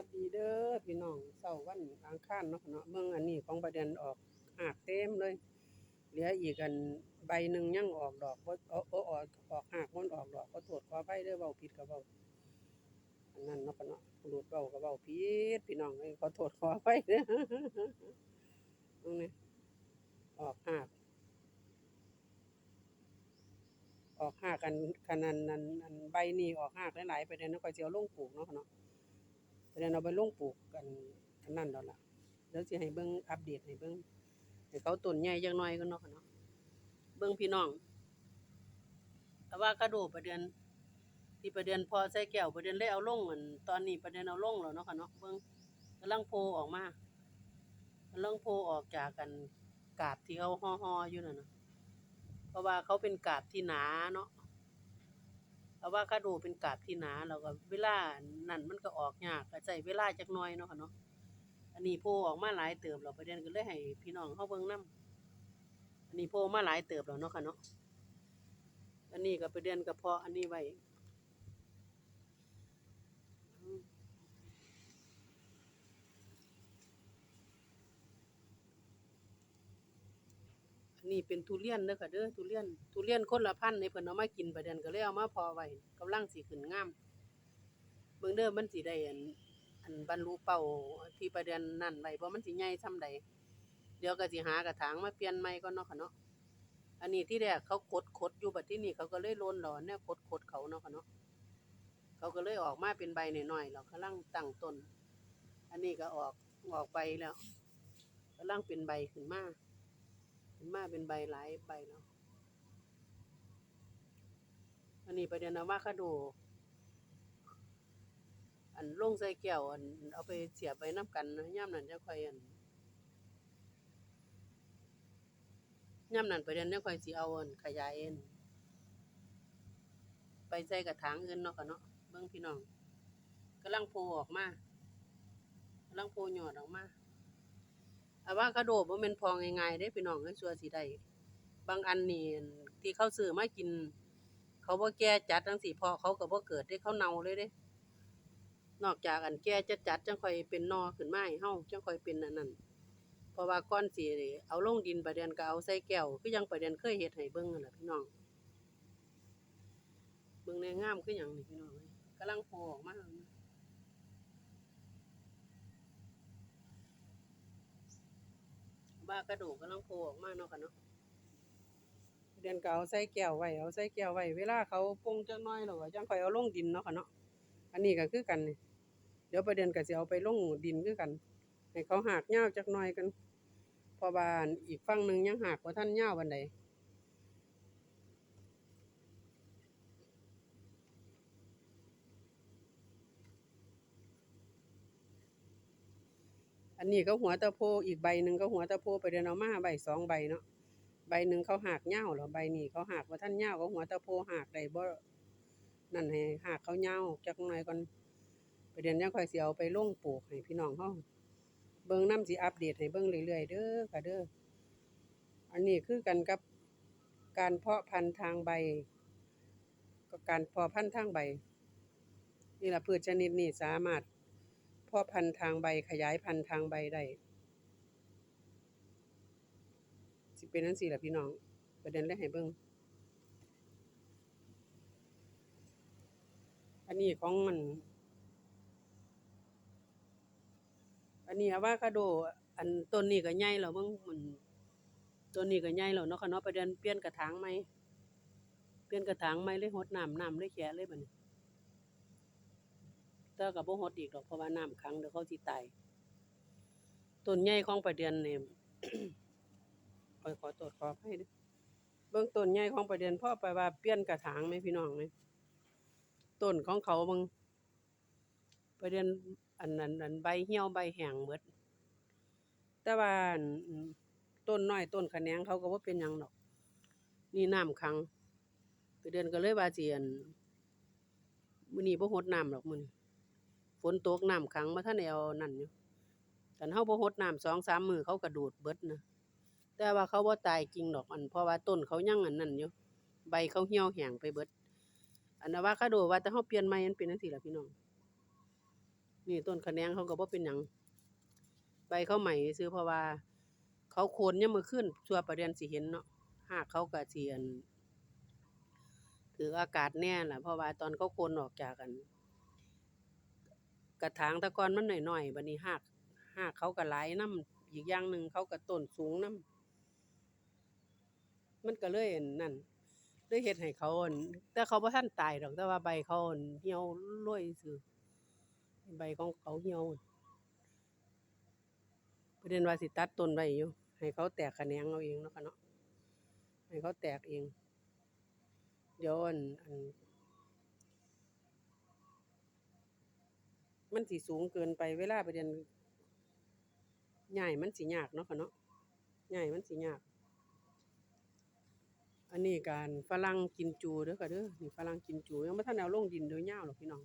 วัสดีเด้อพี่น้องเสาร์วันอังคารเนาะเนาะเบิ่งอันนี้ของประเด็นออกหากเต็มเลย เหลืออีกอันใบหนึ่งยังออกดอกบ่เออเออออกออกหากมันออกดอกขอโทษขออภัยเด้อเว้าผิดก็เว้าอันนั้นเนาะเนาะหลุดเว้าก็เว้าผิดพี่น้องเอ้ยขอโทษขออภัยเด้อตรงนี้ออกหากออกหากกันคันนั้นนั้นใบนี้ออกหากหลายๆไปเดี๋ยนั้นก็สิเอาลงปลูกเนาะเนาะ ไปเดี๋ยวเอาไปลงปลูกกันอันนั้นดอกล่ะเดี๋ยวสิให้เบิ่งอัปเดตให้เบิ่งให้เขาต้นใหญ่จังน่อยก็เนาะค่ะเนาะเบิ่งพี่น้องอะว่าคาโดประเดือนที่ประเดือนพอใส่แก้วประเดือนเลยเอาลงเหมือนตอนนี้ประเดือนเอาลงแล้วเนาะค่ะเนาะเบิ่งกำลังโผล่ออกมากำลังโผล่ออกจากกันกาบที่เขาห่อๆอยู่นั่นน่ะเพราะว่าเขาเป็นกาบที่หนาเนาะ อาว่าคาโดเป็นกาบที่หนาแล้วก็เวลานั่นมันก็ออกยากก็ใช้เวลาจักหน่อยเนาะค่ะเนาะอันนี้โพออกมาหลายเติบเราประเด็นก็เลยให้พี่น้องเฮาเบิ่งนํอันนี้โพมาหลายเติบแล้วเนาะค่ะเนาะอันนี้ก็ประเด็นกระเพาะอันนี้ไว้ นี้เป็นทุเรียนเด้อค่ะเด้อทุเรียนทุเรียนคนละพันธ์ในเพิ่นเอามากินประเด็นก็เลยเอามาพอไว้กำลังสิขึ้นงามเบิ่งเด้อมันสิได้อันอันบรรลุเป้าที่ประเด็นนั่นไว้บ่มันสิใหญ่ส่ำใดเดี๋ยวก็สิหากระถางมาเปลี่ยนใหม่ก่อนเนาะค่ะเนาะอันนี้ที่แรกเขากดขดอยู่บัดที่นี่เขาก็เลยโลนหลอนแนวกดขดเขาเนาะค่ะเนาะเขาก็เลยออกมาเป็นใบน้อยๆแล้วกำลังตั้งต้น อันนี้ก็ออกออกใบแล้วกำลังเป็นใบขึ้นมา ขึ้นมาเป็นใบหลายใบแล้วอันนี้ประเด็นเอามาคาโดอันลงใส่แก้วอันเอาไปเสียบไว้น้ำกันนะย่ามนั้นจะค่อยอันย่ามนั้นประเด็นจะค่อยสิเอาอันขยายเอ็นไปใส่กระถางอื่นเนาะค่ะเนาะเบิ่งพี่น้องกำลังโผล่ออกมากำลังโผล่ยอดออกมา อาว่าคาโดบ่แม่นพองง่ายๆเด้พี่น้องเอ้ยสัวสิได้บางอันนี่ที่เขาซื้อมากิน เขาบ่แก่จัดจังซี่พอเขาก็บ่เกิดเด้เขาเน่าเลยเด้ นอกจากอันแก่จัดจัดจังค่อยเป็นนอขึ้นมาให้เฮาจังค่อยเป็นอันนั้นเพราะว่าก่อนสิเอาลงดินประเด็นก็เอาใส่แก้วคือยังประเด็นเคยเฮ็ดให้เบิ่งนั่นล่ะพี่น้องเบิ่งแนงามคือหยังนี่พี่น้องเอ้ยกำลังโผล่ออกมาแล้ วนะบ้ากระดูกกำลังโผล่ออกมาเนาะค่ะเนาะเด็นเก่าใส่แก้วไว้เอาใส่แก้วไว้เวลาเขาปรุงจังน้อยหรอวก็จังค่อยเอาลงดินเนาะค่ะเนาะอันนี้ก็คือกันเดี๋ยวประเด็นก็สิเอาไปลงดินคือกันให้เขาหากเงาจักน้อยกันพอบานอีกฝั่งหนึ่งยังหากว่าท่านเงาวันใด อันนี้ก็หัวตะโพอีกใบหนึ่งก็หัวตะโพไปเดินเอามาใบสองใบเนาะใบหนึ่งเขาหากยาวแล้วใบนี้เขาหากบ่าทันยาก็หัวตะโพหากได้บ่นั่นให้หากเขายาวจักหน่อยก่อนประเด็นยังค่อยเสิเอาไปล่งปลูกให้พี่น้องเฮาเบิ่งน้ำสิอัปเดตให้เบิ่งเรื่อยๆเด้อค่ะเด้ออันนี้คือกันกับการเพาะพันธุ์ทางใบกับการเพาะพันธุ์ทางใบนี่แหละพืชชนิดนี้สามารถ พาะพันธุ์ทางใบขยายพันธุ์ทางใบได้สิเป็นจังซี่ล่ะพี่น้องประเด็นเลยให้เบิ่งอันนี้ของมัน อันนี้อะวาคาโด อันต้นนี้ก็ใหญ่แล้วเบิ่งมันต้นนี้ก็ใหญ่แล้วเนาะค่ะเนาะประเด็นเปลี่ยนกระถางใหมเปลี่ยนกระถางใหมเลยรดน้ำน้ำเลยแฉะเลยบัดนี้ แต่ก็บ่รดอีกดอกเพราะว่าน้ำขังเดี๋ยวเขาสิตายต้นใหญ่ของประเด็นนี่ขอขอโทษขออภัยเด้อเบิ่งต้นใหญ่ของประเด็นพ่อไปว่าเปลี่ยนกระถางไหมพี่น้องไหมต้นของเขาบิ่งประเด็นอันนั้นอันใบเหี่ยวใบแห้งหมดแต่ว่าต้นน้อยต้นขะแนงเขาก็บ่เป็นหยังดอก นี่น้ำขังไปเดือนก็เลยว่าสิอันมื้อนี้บ่รดน้ำดอกมื้อนี้ ฝนตกน้ำขังบ่ทันเอานั่นอยู่คันเฮาบ่รดน้ำ2-3มื้อเขาก็ดูดเบิดนะแต่ว่าเขาบ่ตายจริงดอกอันเพราะว่าต้นเขายั่งอันนั้นอยู่ใบเขาเหี่ยวแห้งไปเบิด อันอะวาคาโดว่าแต่เฮาเปลี่ยนใหม่มันเป็นจังซี่ล่ะพี่น้อง นี่ต้นคะแนงเขาก็บ่เป็นหยังใบเขาใหม่ซื้อเพราะว่า เขาโคนยังมือขึ้นชัวประเด็นสิเห็นเนาะหากเขาก็สิอันถืออากาศแน่ล่ะ เพราะว่าตอนเขาโคนออกจากกัน กระถางตะกอนมันหน่อยๆบัดนี้หากหากเขาก็หลายน้ำอีกอย่างหนึ่งเขาก็ต้นสูงน้ำมันก็เลยอันนั่นเลยเฮ็ดให้เขาอันแต่เขาบ่ทันตายดอกแต่ว่าใบเขาอันเหี่ยวโรยซื่อใบของเขาเหี่ยวประเด็นว่าสิตัดต้นไว้อยู่ ให้เขาแตกแขนงเอาเองเนาะค่ะเนาะให้เขาแตกเองเดี๋ยวอันอัน มันสิสูงเกินไปเวลาไปเระเด็นใหญ่มันสิยากเนาะค่ะเนาะใหญ่มันสิยาก อันนี้การฝรั่งกินจูเด้อค่ะเด้อนี่ฝรั่งกินจูยังบ่ทันเอาลงดินโดยยาหรอกพี่น้อง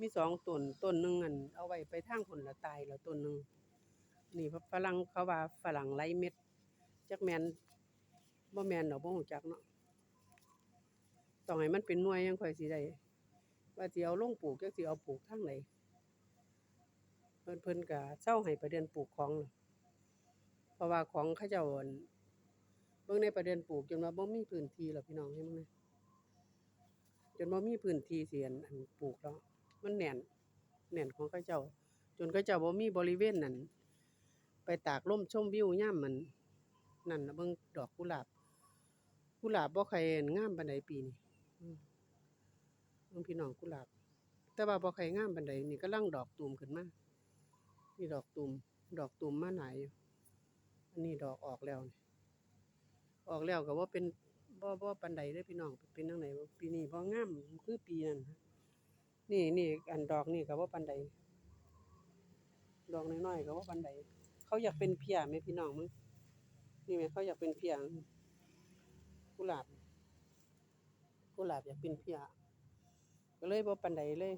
มีสองต้นต้นหนึ่งอันเอาไว้ไปทางผลละตายแล้วต้นหนึ่งนี่ฝรั่งเขาว่าฝรั่งไรเม็ดจักแมนบ่แมนดอกบ่ฮู้จักเนาะต้องให้มันเป็นหน่วยยังค่อยสิได้ ว่าสิเอาลงปลูกจักสิเอาปลูกทางไหนเพิ่นเพิ่นก็เซาให้ประเด็นปลูกของ เพราะว่าของเขาเจ้าอั่นเบิ่งในประเด็นปลูกจนว่าบ่มีพื้นที่แล้วพี่น้องเห็นมั้ยจนบ่มีพื้นที่สิอันอันปลูกแล้วมันแน่นแน่นของเขาเจ้า จนเขาเจ้าบ่มีบริเวณนั้นไปตากลมชมวิวยามมันนั่นนะเบิ่งดอกกุหลาบกุหลาบบ่ค่อยงามปานใดปีนี้ อืมเบิ่งพี่น้องกุหลาบ แต่ว่าบ่ค่งามปานใดนี่กำลังดอกตูมขึ้นมานี่ดอกตูมดอกตูมมาหลายอยู่อันนี้ดอกออกแล้วนี่ออกแล้วก็บ่าเป็นบ่บ่ปานใดเด้อพี่น้องเป็นจังไดบ่ปีนี้บ่งามคือปีนั้นนี่นี่อันดอกนี่ก็บ่ปานใดดอกน้อยๆก็บ่ปานใดเขาอยากเป็นเพียไหมพี่น้องมึงนี่ไหมเขาอยากเป็นเพียกุหลาบกุหลาบอยากเป็นเพีย ก็เลยบ่ปานใดเลย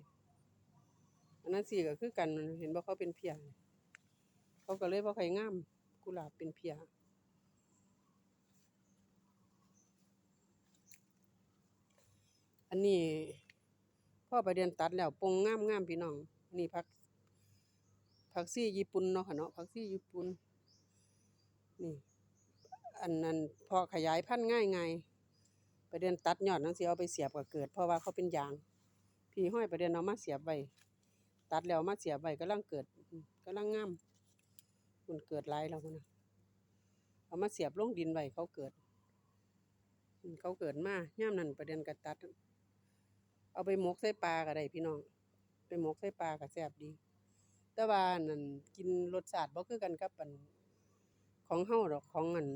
อันนั้นสิก็คือกันเห็นบ่าเขาเป็นเพียเขาก็เลยบ่ค่อยงามกุหลาบเป็นเพียอันนี้พ่อไปเรียนตัดแล้วปงงามๆพี่น้องนนี้พักผักซี่ญี่ปุ่นเนาะค่ะเนาะผักซี่ญี่ปุ่นนี่อันนั้นพอขยายพันธุ์ง่ายไงประเด็นตัดยอดนังสิเอาไปเสียบก็เกิด เพราะว่าเขาเป็นยาง พี่ห้อยประเด็นเอามาเสียบไว้ตัดแล้วเอามาเสียบไว้กำลังเกิดกำลังงามมันเกิดลายแล้วนะเอามาเสียบลงดินไว้เขาเกิด เขาเกิดมายามนั้นประเด็นก็ตัด เอาไปหมกใส่ปลาก็ได้พี่น้อง ไปหมกใส่ปลาก็แซ่บดี แต่ว่าอันนั่นกินรสชาติบ่คือกันกับอันของเฮาดอกของอัน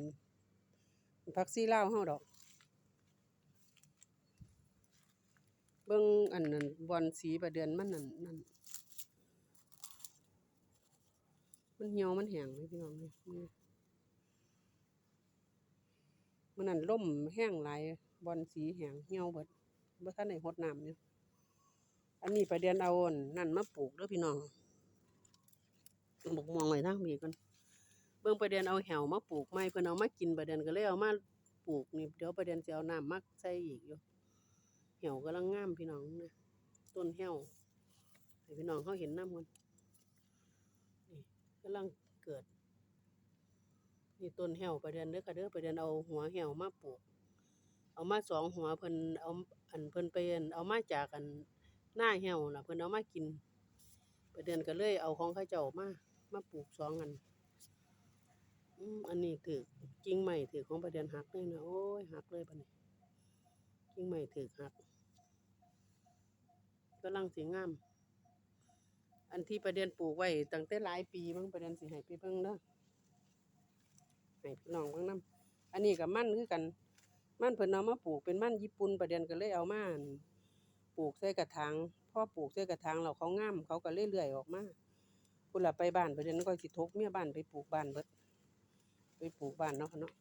ผักชีลาวเฮาดอก เบิ่งอันนั้นบอนสีประเดือนมันนั่นนั่นมันเหี่ยวมันแห้งเลยพี่น้องนี่นี่มันนั่นล่มแห้งหลายบอนสีแห้งเหี่ยวเบิดบ่ทันได้รดน้ำอยู่อันนี้ประเดือนเอาอนนั่นมาปลูกเด้อพี่น้องบกมองไว้ทางนี้ก่อนเบิ่งประเด็นเอาแหวมาปลูกใหม่เพิ่นเอามากินประเด็นก็เลยเอามาปลูกนี่เดี๋ยวประเด็นสิเอาน้ำมาใส่อีกอยู่ แหวกำลังงามพี่น้องนะต้นแหวให้พี่น้องเขาเห็นน้ำก่อนนี่กำลังเกิด นี่ต้นแหวประเด็นเด้อค่ะเด้อประเด็นเอาหัวแหวมาปลูก เอามาสองหัวเพิ่นเอาอันเพิ่นไปนเอามาจากอันหน้าแหวล่ะเพิ่นเอามากิน ประเด็นก็เลยเอาของเขาเจ้ามามาปลูกสองอันอันนี้ถือกิ่งใหม่ถือของประเด็นหักเลยนะโอ้ยหักเลยปะนี่กิ่งใหม่ถือหัก กำลังสีงาม อันที่ประเด็นปลูกไว้ตั้งแต่หลายปีมั้งประเด็นสิให้ไปเบิ่งเด้อให้พี่น้องเบิ่งนํอันนี้ก็มันคือกัน มันเพิ่นเอามาปลูกเป็นมันญี่ปุ่นประเด็นก็เลยเอามานปลูกใส่กระถางพอปลูกใส่กระถางแล้วเขางามเขาก็เรื่อยๆออกมาพุ่นละไปบ้านประเด็นก็สิทกเมียบ้านไปปลูกบ้านเบิดไปปลูกบ้านเนาะเนาะ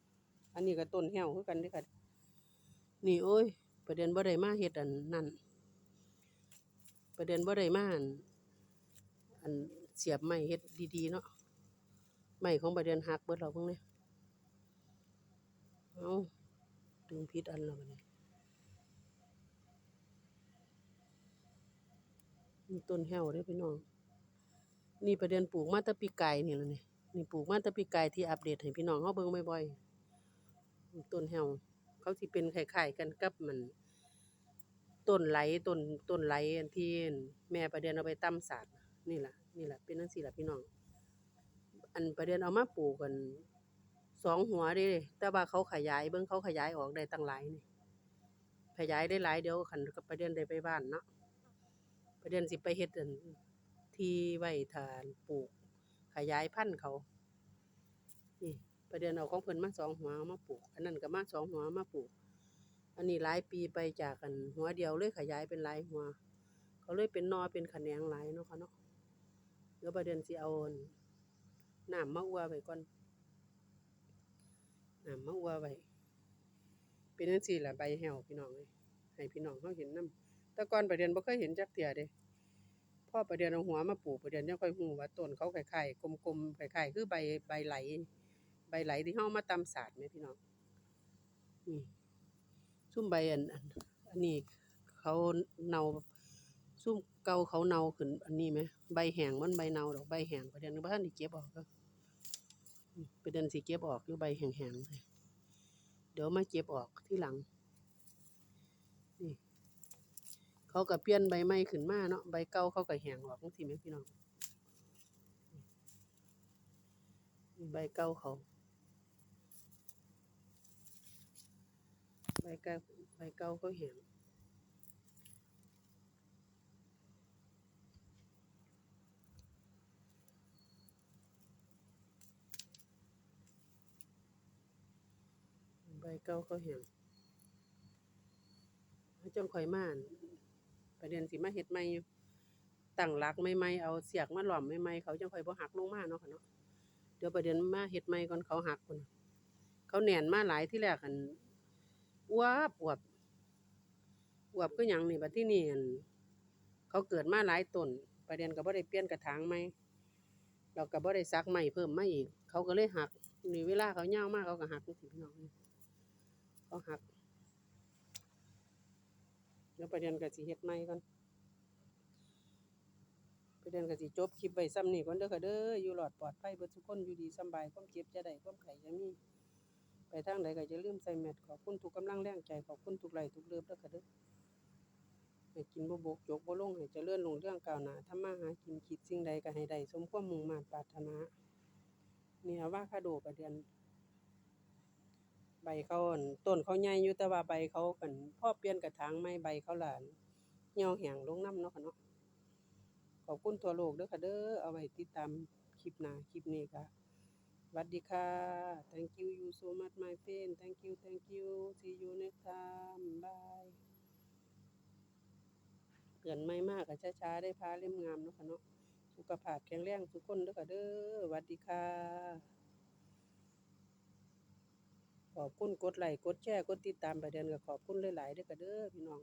อันนี้ก็ต้นแห้วคือกันด้อค่ะนี่โอ้ยประเด็นบ่ได้มาเฮ็ดอันนั่น ประเด็นบ่ได้มาอันอันเสียบไม้เฮ็ดดีๆเนาะไม้ของประเด็นหักเบิดแล้วพวกนี้เอาดึงผิดอันแล้วบัดนี้นี่ต้นแห้วเด้พี่น้อง นี่ประเด็นปลูกมาตะปีไกายนี่แหละนี่นี่ปลูกมาตะปีไกายที่อัปเดตให้พี่น้องเฮาเบิ่งบ่อยๆต้นแห้วเขาสิเป็นคล้ายๆกันกับมัน ต้นไหลต้นต้นไหลอันที่แม่ประเด็นเอาไปตำสาดนี่แหละนี่แหละเป็นจังซี่ล่ะพี่น้อง อันประเด็นเอามาปลูกกันสองหัวเด้แต่ว่าเขาขยายเบิ่งเขาขยายออกได้ตั้งหลายนี่ขยายได้หลายเดี๋ยวคันกับประเด็นได้ไปบ้านเนาะประเด็นสิไปเฮ็ดอันที่ไว้ทานปลูก ขยายพันธุ์เขา นี่ประเด็นเอาของเพิ่นมาสองหัวมาปลูก อันนั้นก็มาสองหัวมาปลูก อันนี้หลายปีไปจากกันหัวเดียวเลยขยายเป็นหลายหัวเขาเลยเป็นนอเป็นแขนงหลายเนาะค่ะเนาะเดี๋ยวประเด็นสิเอาอันน้ำมาอัวไว้ก่อนน้ำมาอัวไว้เป็นจังซี่ละใบแหวพี่น้องเอ้ยให้พี่น้องเฮาเห็นนํแต่ก่อนประเด็นบ่เคยเห็นจักเที่ยเด้พ่อประเด็นเอาหัวมาปลูกประเด็นยังค่อยฮู้ว่าต้นเขาคล้ายๆกลมๆคล้ายๆคือใบใบไหล ใบไหลที่เฮามาตำสาดแม่พี่น้องนี่ ซุ่มใบอันอันนี้เขาเนาซุ่มเก่าเขาเนาขึ้นอันนี้ไหมใบแห้งมันใบเนาดอกใบแห้งประเด็นบ่ทันได้เก็บออกก็ประเด็นสิเก็บออกอยู่ใบแห้งๆเลยเดี๋ยวมาเก็บออกที่หลังนี่เขาก็เปลี่ยนใบใหม่ขึ้นมาเนาะใบเก่าเขาก็แห้งออกจังซี่แหมพี่น้องใบเก่าเขา ใบเก่าใบเก่าเขาแห้งใบเก่าเขาแห้งเขาจังค่อยม่านประเด็นสิมาเฮ็ดใหม่อยู่ตั้งหลักใหม่เอาเสียกมาหล้อมใหม่เขาจังค่อยบ่หักลงมาเนาะค่ะเนาะเดี๋ยวประเด็นมาเฮ็ดใหม่ก่อนเขาหักพุ่นเขาแหน่นมาหลายที่แรกอั่น อวบอวบอวบคือหยังนี่บัดทีนี้อั่นเขาเกิดมาหลายต้นประเด็นก็บ่ได้เปลี่ยนกระถางใหม่แล้วก็บ่ได้ซักไม้เพิ่มมาอีก เขาก็เลยหักนี่เวลาเขายามากเขาก็หักจังซี่พี่น้องเขาหักเดี๋ยวประเด็นก็สิเฮ็ดใหม่ก่อนประเด็นก็สิจบคลิปไว้ซ้ำนี้ก่อนเด้อค่ะเด้ออยู่รอดปลอดภัยเบิดทุกคนอยู่ดีสบายความเจ็บจะได้ความไข้จะมี ไปทางใดก็อย่าลืมใส่แมสขอบคุณทุกกำลังแรงใจขอบคุณทุกไหลทุกเลิฟเด้อค่ะเด้อให้กินบ่บกจกบ่ลงให้เจริญรุ่งเรื่องก้าวหน้าทำมาหากินคิดสิ่งใดก็ให้ได้สมความมุ่งมั่นปรารถนาเนี่อะวาคาโดประเด็นใบเขาต้นเขาใหญ่อยู่แต่ว่าใบเขาอั่นพ่อเปลี่ยนกระถางใหม่ใบเขาหล่ะเหี่ยวแห้งลงน้ำเนาะค่ะเนาะขอบคุณทั่วโลกเด้อค่ะเด้อเอาไว้ติดตามคลิปหน้าคลิปนี้ค่ะ วัสดีค่ะ thank you you so much my friend thank you thank you see you next time bye เตือนไม่มากก็ช้าๆได้พาเล่มงามเนาะค่ะเนาะสุขภาพแข็งแรงทุกคนเด้อค่ะเด้อสวัสดีค่ะ ขอบคุณกดไลค์กดแชร์กดติดตามประเด็นก็ขอบคุณหลายๆเด้อค่ะเด้อพี่น้อง